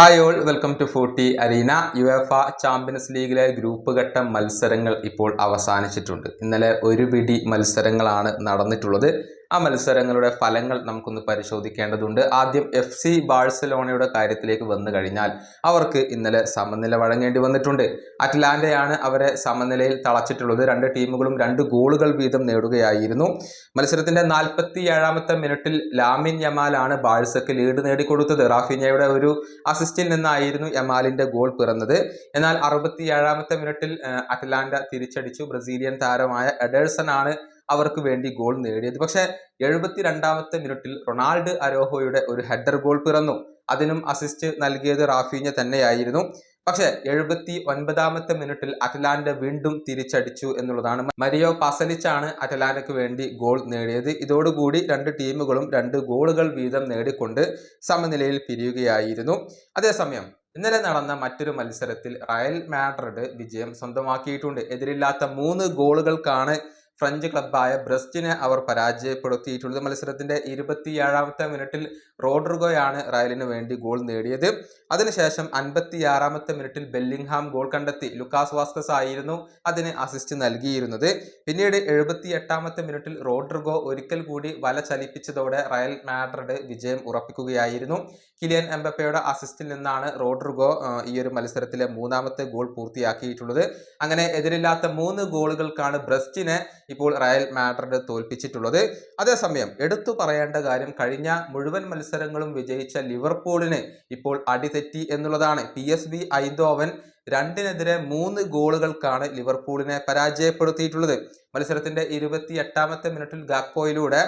Hi all welcome to forty arena UEFA Champions ലീഗിലെ group ഘട്ട മത്സരങ്ങൾ ഇപ്പോൾ അവസാനിച്ചിട്ടുണ്ട്. ഇന്നലെ ഒരു പിടി മത്സരങ്ങളാണ് നടന്നിട്ടുള്ളത്. ആ മത്സരങ്ങളുടെ ഫലങ്ങൾ നമുക്കൊന്ന് പരിശോധിക്കേണ്ടതുണ്ട്. ആദ്യം എഫ് സി ബാഴ്സലോണയുടെ കാര്യത്തിലേക്ക് വന്നു കഴിഞ്ഞാൽ അവർക്ക് ഇന്നലെ സമനില വഴങ്ങേണ്ടി വന്നിട്ടുണ്ട്. അറ്റ്ലാന്റയാണ് അവരെ സമനിലയിൽ തളച്ചിട്ടുള്ളത്. രണ്ട് ടീമുകളും രണ്ട് ഗോളുകൾ വീതം നേടുകയായിരുന്നു. മത്സരത്തിന്റെ നാൽപ്പത്തി ഏഴാമത്തെ മിനിറ്റിൽ ലാമിൻ യമാലാണ് ബാഴ്സക്ക് ലീഡ് നേടിക്കൊടുത്തത്. റാഫിനയുടെ ഒരു അസിസ്റ്റിൽ നിന്നായിരുന്നു യമാലിന്റെ ഗോൾ പിറന്നത്. എന്നാൽ അറുപത്തി ഏഴാമത്തെ മിനിറ്റിൽ അറ്റ്ലാന്റ തിരിച്ചടിച്ചു. ബ്രസീലിയൻ താരമായ എഡേഴ്സൺ ആണ് അവർക്ക് വേണ്ടി ഗോൾ നേടിയത്. പക്ഷേ എഴുപത്തി രണ്ടാമത്തെ മിനിറ്റിൽ റൊണാൾഡ് അരോഹോയുടെ ഒരു ഹെഡർ ഗോൾ പിറന്നു. അതിനും അസിസ്റ്റ് നൽകിയത് റാഫീഞ്ഞ തന്നെയായിരുന്നു. പക്ഷേ എഴുപത്തി ഒൻപതാമത്തെ മിനിറ്റിൽ അറ്റലാന്റ വീണ്ടും തിരിച്ചടിച്ചു എന്നുള്ളതാണ്. മരിയോ പാസലിച്ചാണ് അറ്റലാന്റയ്ക്ക് വേണ്ടി ഗോൾ നേടിയത്. ഇതോടുകൂടി രണ്ട് ടീമുകളും രണ്ട് ഗോളുകൾ വീതം നേടിക്കൊണ്ട് സമനിലയിൽ പിരിയുകയായിരുന്നു. അതേസമയം ഇന്നലെ നടന്ന മറ്റൊരു മത്സരത്തിൽ റയൽ മാഡ്രിഡ് വിജയം സ്വന്തമാക്കിയിട്ടുണ്ട്. എതിരില്ലാത്ത മൂന്ന് ഗോളുകൾക്കാണ് ഫ്രഞ്ച് ക്ലബ്ബായ ബ്രസ്റ്റിനെ അവർ പരാജയപ്പെടുത്തിയിട്ടുള്ളത്. മത്സരത്തിന്റെ ഇരുപത്തിയേഴാമത്തെ മിനിറ്റിൽ റോഡ്രിഗോയാണ് റയലിന് വേണ്ടി ഗോൾ നേടിയത്. അതിനുശേഷം അൻപത്തിയാറാമത്തെ മിനിറ്റിൽ ബെല്ലിംഗ്ഹാം ഗോൾ കണ്ടെത്തി. ലുക്കാസ് വാസ്കസ് ആയിരുന്നു അതിന് അസിസ്റ്റ് നൽകിയിരുന്നത്. പിന്നീട് എഴുപത്തി എട്ടാമത്തെ മിനിറ്റിൽ റോഡ്രിഗോ ഒരിക്കൽ കൂടി വല ചലിപ്പിച്ചതോടെ റയൽ മാഡ്രിഡ് വിജയം ഉറപ്പിക്കുകയായിരുന്നു. കിലിയൻ എംബപ്പയുടെ അസിസ്റ്റിൽ നിന്നാണ് റോഡ്രിഗോ ഈ ഒരു മത്സരത്തിലെ മൂന്നാമത്തെ ഗോൾ പൂർത്തിയാക്കിയിട്ടുള്ളത്. അങ്ങനെ എതിരില്ലാത്ത മൂന്ന് ഗോളുകൾക്കാണ് ബ്രസ്റ്റിനെ ഇപ്പോൾ റയൽ മാഡ്രിഡ് തോൽപ്പിച്ചിട്ടുള്ളത്. അതേസമയം എടുത്തു പറയേണ്ട കാര്യം കഴിഞ്ഞ മുഴുവൻ മത്സരങ്ങളും വിജയിച്ച ലിവർപൂളിന് ഇപ്പോൾ അടിതെറ്റി എന്നുള്ളതാണ്. പി എസ് ബി ഐന്തോവൻ രണ്ടിനെതിരെ മൂന്ന് ഗോളുകൾക്കാണ് ലിവർപൂളിനെ പരാജയപ്പെടുത്തിയിട്ടുള്ളത്. മത്സരത്തിന്റെ ഇരുപത്തി എട്ടാമത്തെ മിനിറ്റിൽ ഗാക്കോയിലൂടെ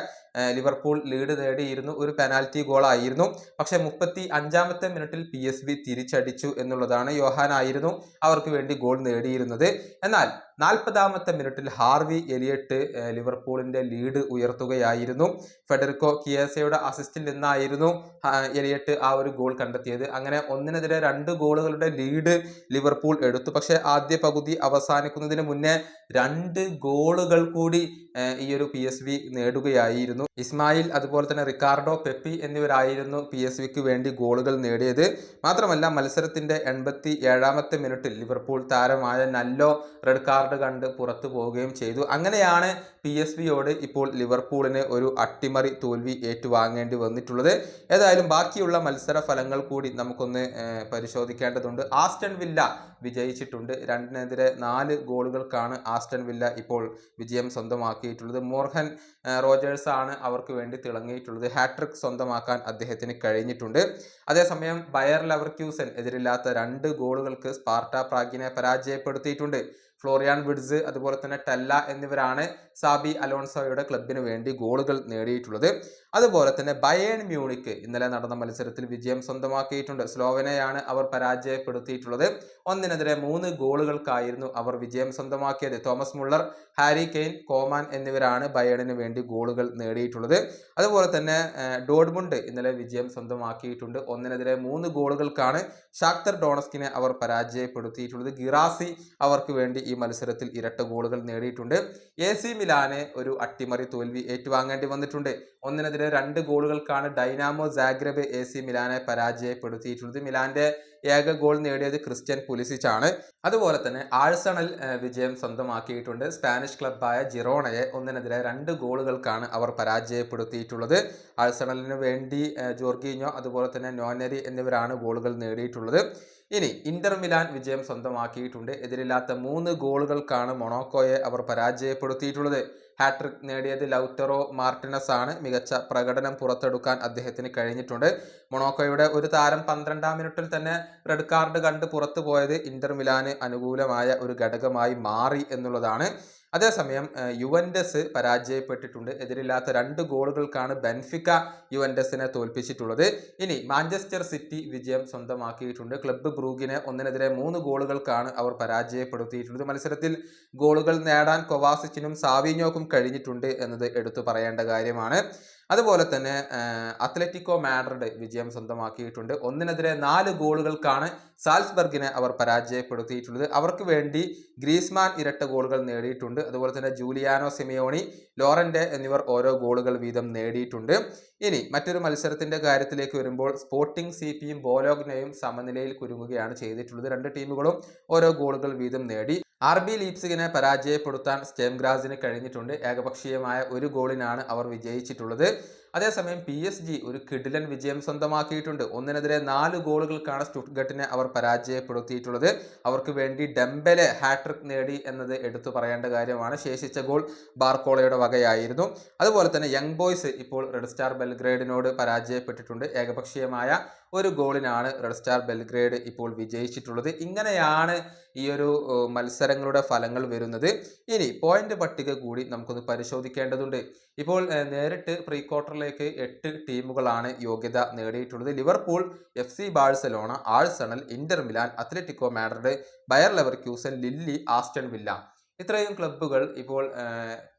ലിവർപൂൾ ലീഡ് നേടിയിരുന്നു. ഒരു പെനാൽറ്റി ഗോളായിരുന്നു. പക്ഷെ മുപ്പത്തി അഞ്ചാമത്തെ മിനിറ്റിൽ പി തിരിച്ചടിച്ചു എന്നുള്ളതാണ് യോഹാൻ ആയിരുന്നു അവർക്ക് വേണ്ടി ഗോൾ നേടിയിരുന്നത്. എന്നാൽ നാൽപ്പതാമത്തെ മിനിറ്റിൽ ഹാർവി എലിയട്ട് ലിവർപൂളിന്റെ ലീഡ് ഉയർത്തുകയായിരുന്നു. ഫെഡറിക്കോ കിയേസയുടെ അസിസ്റ്റിൽ നിന്നായിരുന്നു എലിയട്ട് ആ ഒരു ഗോൾ കണ്ടെത്തിയത്. അങ്ങനെ ഒന്നിനെതിരെ രണ്ട് ഗോളുകളുടെ ലീഡ് ലിവർപൂൾ എടുത്തു. പക്ഷേ ആദ്യ പകുതി അവസാനിക്കുന്നതിന് മുന്നേ രണ്ട് ഗോളുകൾ കൂടി ഈ ഒരു പി എസ് വി നേടുകയായിരുന്നു. ഇസ്മായിൽ അതുപോലെ തന്നെ റിക്കാർഡോ പെപ്പി എന്നിവരായിരുന്നു പി എസ് വിക്ക് വേണ്ടി ഗോളുകൾ നേടിയത്. മാത്രമല്ല മത്സരത്തിന്റെ എൺപത്തി ഏഴാമത്തെ മിനിറ്റിൽ ലിവർപൂൾ താരമായ നല്ലോ റെഡ് കാർഡ് കണ്ട് പുറത്തു പോവുകയും ചെയ്തു. അങ്ങനെയാണ് പി എസ് വിയോട് ഇപ്പോൾ ലിവർപൂളിന് ഒരു അട്ടിമറി തോൽവി ഏറ്റുവാങ്ങേണ്ടി വന്നിട്ടുള്ളത്. ഏതായാലും ബാക്കിയുള്ള മത്സര ഫലങ്ങൾ കൂടി നമുക്കൊന്ന് പരിശോധിക്കേണ്ടതുണ്ട്. ആസ്റ്റൺ വില്ല വിജയിച്ചിട്ടുണ്ട്. രണ്ടിനെതിരെ നാല് ഗോളുകൾക്കാണ് ആസ്റ്റൺ വില്ല ഇപ്പോൾ വിജയം സ്വന്തമാക്കിയിട്ടുള്ളത്. മോർഹൻ റോജേഴ്സ് ആണ് അവർക്ക് വേണ്ടി തിളങ്ങിയിട്ടുള്ളത്. ഹാട്രിക് സ്വന്തമാക്കാൻ അദ്ദേഹത്തിന് കഴിഞ്ഞിട്ടുണ്ട്. അതേസമയം ബയർ ലവർക്യൂസൻ എതിരില്ലാത്ത രണ്ട് ഗോളുകൾക്ക് സ്പാർട്ട പ്രാഗിനെ പരാജയപ്പെടുത്തിയിട്ടുണ്ട്. ഫ്ലോറിയാൻ വിഡ്സ് അതുപോലെ തന്നെ ടെല്ല എന്നിവരാണ് സാബി അലോൺസോയുടെ ക്ലബിന് വേണ്ടി ഗോളുകൾ നേടിയിട്ടുള്ളത്. അതുപോലെ തന്നെ ബയേൺ മ്യൂണിക്ക് ഇന്നലെ നടന്ന മത്സരത്തിൽ വിജയം സ്വന്തമാക്കിയിട്ടുണ്ട്. സ്ലോവനെയാണ് അവർ പരാജയപ്പെടുത്തിയിട്ടുള്ളത്. ഒന്നിനെതിരെ മൂന്ന് ഗോളുകൾക്കായിരുന്നു അവർ വിജയം സ്വന്തമാക്കിയത്. Thomas Muller Harry Kane Coman എന്നിവരാണ് ബയേണിന് വേണ്ടി ഗോളുകൾ നേടിയിട്ടുള്ളത്. അതുപോലെ തന്നെ ഡോഡ്മുണ്ട് ഇന്നലെ വിജയം സ്വന്തമാക്കിയിട്ടുണ്ട്. ഒന്നിനെതിരെ മൂന്ന് ഗോളുകൾക്കാണ് ഷാക്തർ ഡോണസ്കിനെ അവർ പരാജയപ്പെടുത്തിയിട്ടുള്ളത്. ഗിറാസി അവർക്ക് വേണ്ടി മത്സരത്തിൽ ഇരട്ട ഗോളുകൾ നേടിയിട്ടുണ്ട്. എ സി മിലാന് ഒരു അട്ടിമറി തോൽവി ഏറ്റുവാങ്ങേണ്ടി വന്നിട്ടുണ്ട്. ഒന്നിനെതിരെ രണ്ട് ഗോളുകൾക്കാണ് ഡൈനാമോ സാഗ്രബ് എ സി മിലാനെ പരാജയപ്പെടുത്തിയിട്ടുള്ളത്. മിലാന്റെ ഏക ഗോൾ നേടിയത് ക്രിസ്ത്യൻ പുലിസിച്ച് ആണ് അതുപോലെ തന്നെ ആഴ്സണൽ വിജയം സ്വന്തമാക്കിയിട്ടുണ്ട്. സ്പാനിഷ് ക്ലബായ ജിറോണയെ ഒന്നിനെതിരെ രണ്ട് ഗോളുകൾക്കാണ് അവർ പരാജയപ്പെടുത്തിയിട്ടുള്ളത്. ആഴ്സണലിന് വേണ്ടി ജോർഗീനോ അതുപോലെ തന്നെ നോനരി എന്നിവരാണ് ഗോളുകൾ നേടിയിട്ടുള്ളത്. ഇനി ഇന്റർ മിലാൻ വിജയം സ്വന്തമാക്കിയിട്ടുണ്ട്. എതിരില്ലാത്ത മൂന്ന് ഗോളുകൾക്കാണ് മൊണോക്കോയെ അവർ പരാജയപ്പെടുത്തിയിട്ടുള്ളത്. ഹാട്രിക് നേടിയത് ലൗറ്ററോ മാർട്ടിനസ് ആണ് മികച്ച പ്രകടനം പുറത്തെടുക്കാൻ അദ്ദേഹത്തിന് കഴിഞ്ഞിട്ടുണ്ട്. മൊണോക്കോയുടെ ഒരു താരം പന്ത്രണ്ടാം മിനിറ്റിൽ തന്നെ റെഡ് കാർഡ് കണ്ട് പുറത്തു പോയത് ഇന്റർ മിലാന് അനുകൂലമായ ഒരു ഘടകമായി മാറി എന്നുള്ളതാണ്. അതേസമയം യുവൻഡസ് പരാജയപ്പെട്ടിട്ടുണ്ട്. എതിരില്ലാത്ത രണ്ട് ഗോളുകൾക്കാണ് ബെൻഫിക്ക യുവൻഡസിനെ തോൽപ്പിച്ചിട്ടുള്ളത്. ഇനി മാഞ്ചസ്റ്റർ സിറ്റി വിജയം സ്വന്തമാക്കിയിട്ടുണ്ട്. ക്ലബ്ബ് ബ്രൂഗിനെ ഒന്നിനെതിരെ മൂന്ന് ഗോളുകൾക്കാണ് അവർ പരാജയപ്പെടുത്തിയിട്ടുള്ളത്. മത്സരത്തിൽ ഗോളുകൾ നേടാൻ കൊവാസിച്ചിനും സാവിഞ്ഞോക്കും കഴിഞ്ഞിട്ടുണ്ട് എന്നത് എടുത്തു പറയേണ്ട കാര്യമാണ്. അതുപോലെ തന്നെ അത്ലറ്റിക്കോ മാഡ്രിഡ് വിജയം സ്വന്തമാക്കിയിട്ടുണ്ട്. ഒന്നിനെതിരെ നാല് ഗോളുകൾക്കാണ് സാൽസ്ബർഗിനെ അവർ പരാജയപ്പെടുത്തിയിട്ടുള്ളത്. അവർക്ക് വേണ്ടി ഗ്രീസ്മാൻ ഇരട്ട ഗോളുകൾ നേടിയിട്ടുണ്ട്. അതുപോലെ തന്നെ ജൂലിയാനോ സിമിയോണി ലോറന്റെ എന്നിവർ ഓരോ ഗോളുകൾ വീതം നേടിയിട്ടുണ്ട്. ഇനി മറ്റൊരു മത്സരത്തിന്റെ കാര്യത്തിലേക്ക് വരുമ്പോൾ സ്പോർട്ടിംഗ് സി പിയും ബോലോഗ്നയും സമനിലയിൽ കുരുങ്ങുകയാണ് ചെയ്തിട്ടുള്ളത്. രണ്ട് ടീമുകളും ഓരോ ഗോളുകൾ വീതം നേടി. ആർ ബി ലീപ്സിഗിനെ പരാജയപ്പെടുത്താൻ സ്റ്റേംഗ്രാസിന് കഴിഞ്ഞിട്ടുണ്ട്. ഏകപക്ഷീയമായ ഒരു ഗോളിനാണ് അവർ വിജയിച്ചിട്ടുള്ളത്. അതേസമയം പി എസ് ജി ഒരു കിടിലൻ വിജയം സ്വന്തമാക്കിയിട്ടുണ്ട്. ഒന്നിനെതിരെ നാല് ഗോളുകൾക്കാണ് സ്റ്റുട്ട്ഗട്ടിനെ അവർ പരാജയപ്പെടുത്തിയിട്ടുള്ളത്. അവർക്ക് വേണ്ടി ഡെംബലെ ഹാട്രിക് നേടി എന്നത് എടുത്തു പറയേണ്ട കാര്യമാണ്. ശേഷിച്ച ഗോൾ ബാർക്കോളയുടെ വകയായിരുന്നു. അതുപോലെ തന്നെ യങ് ബോയ്സ് ഇപ്പോൾ റെഡ് സ്റ്റാർ ബെൽഗ്രേഡിനോട് പരാജയപ്പെട്ടിട്ടുണ്ട്. ഏകപക്ഷീയമായ ഒരു ഗോളിനാണ് റെഡ് സ്റ്റാർ ബെൽഗ്രേഡ് ഇപ്പോൾ വിജയിച്ചിട്ടുള്ളത്. ഇങ്ങനെയാണ് ഈ ഒരു മത്സരങ്ങളുടെ ഫലങ്ങൾ വരുന്നത്. ഇനി പോയിന്റ് പട്ടിക കൂടി നമുക്കൊന്ന് പരിശോധിക്കേണ്ടതുണ്ട്. ഇപ്പോൾ നേരിട്ട് പ്രീ ക്വാർട്ടറിലേക്ക് എട്ട് ടീമുകളാണ് യോഗ്യത നേടിയിട്ടുള്ളത്. Liverpool F C Barcelona Arsenal Inter Milan Atletico Madrid Bayer Leverkusen Lille Aston Villa. ഇത്രയും ക്ലബ്ബുകൾ ഇപ്പോൾ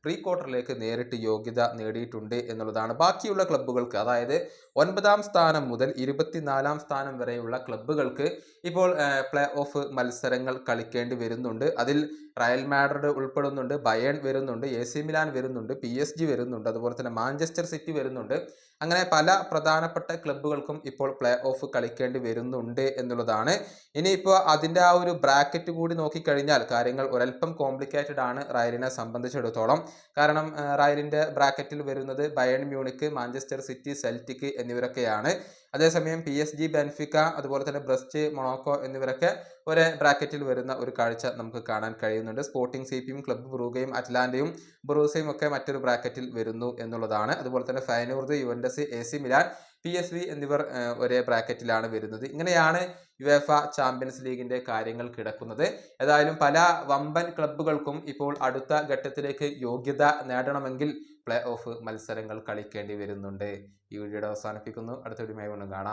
പ്രീ ക്വാർട്ടറിലേക്ക് നേരിട്ട് യോഗ്യത നേടിയിട്ടുണ്ട് എന്നുള്ളതാണ്. ബാക്കിയുള്ള ക്ലബ്ബുകൾക്ക് അതായത് ഒൻപതാം സ്ഥാനം മുതൽ ഇരുപത്തിനാലാം സ്ഥാനം വരെയുള്ള ക്ലബ്ബുകൾക്ക് ഇപ്പോൾ പ്ലേ ഓഫ് മത്സരങ്ങൾ കളിക്കേണ്ടി വരുന്നുണ്ട്. അതിൽ റയൽ മാഡ്രിഡ് ഉൾപ്പെടുന്നുണ്ട് ബയൺ വരുന്നുണ്ട് എ സി മിലാൻ വരുന്നുണ്ട് പി എസ് ജി വരുന്നുണ്ട് അതുപോലെ തന്നെ മാഞ്ചസ്റ്റർ സിറ്റി വരുന്നുണ്ട്. അങ്ങനെ പല പ്രധാനപ്പെട്ട ക്ലബ്ബുകൾക്കും ഇപ്പോൾ പ്ലേ ഓഫ് കളിക്കേണ്ടി വരുന്നുണ്ട് എന്നുള്ളതാണ്. ഇനിയിപ്പോൾ അതിന്റെ ആ ഒരു ബ്രാക്കറ്റ് കൂടി നോക്കിക്കഴിഞ്ഞാൽ കാര്യങ്ങൾ ഒരൽപ്പം കോംപ്ലിക്കേറ്റഡ് ആണ് റയലിനെ സംബന്ധിച്ചിടത്തോളം. കാരണം റയലിന്റെ ബ്രാക്കറ്റിൽ വരുന്നത് Bayern Munich Manchester City Celtic എന്നിവരൊക്കെയാണ്. അതേസമയം പി എസ് ജി ബെൻഫിക്ക അതുപോലെ തന്നെ ബ്രസ്റ്റ് മൊണോക്കോ എന്നിവരൊക്കെ ഒരേ ബ്രാക്കറ്റിൽ വരുന്ന ഒരു കാഴ്ച നമുക്ക് കാണാൻ കഴിയുന്നുണ്ട്. സ്പോർട്ടിംഗ് സി പിയും ക്ലബ്ബ് ബ്രൂഗയും അറ്റ്ലാന്റയും ബ്രൂസയും ഒക്കെ മറ്റൊരു ബ്രാക്കറ്റിൽ വരുന്നു എന്നുള്ളതാണ്. അതുപോലെ തന്നെ Feyenoord Juventus A C Milan P S V എന്നിവർ ഒരേ ബ്രാക്കറ്റിലാണ് വരുന്നത്. ഇങ്ങനെയാണ് യുഎഫ ചാമ്പ്യൻസ് ലീഗിന്റെ കാര്യങ്ങൾ കിടക്കുന്നത്. ഏതായാലും പല വമ്പൻ ക്ലബ്ബുകൾക്കും ഇപ്പോൾ അടുത്ത ഘട്ടത്തിലേക്ക് യോഗ്യത നേടണമെങ്കിൽ പ്ലേ ഓഫ് മത്സരങ്ങൾ കളിക്കേണ്ടി വരുന്നുണ്ട്. ഈ വീഡിയോയുടെ അവസാനിപ്പിക്കുന്നു. അടുത്ത വീഡിയോ കാണാം.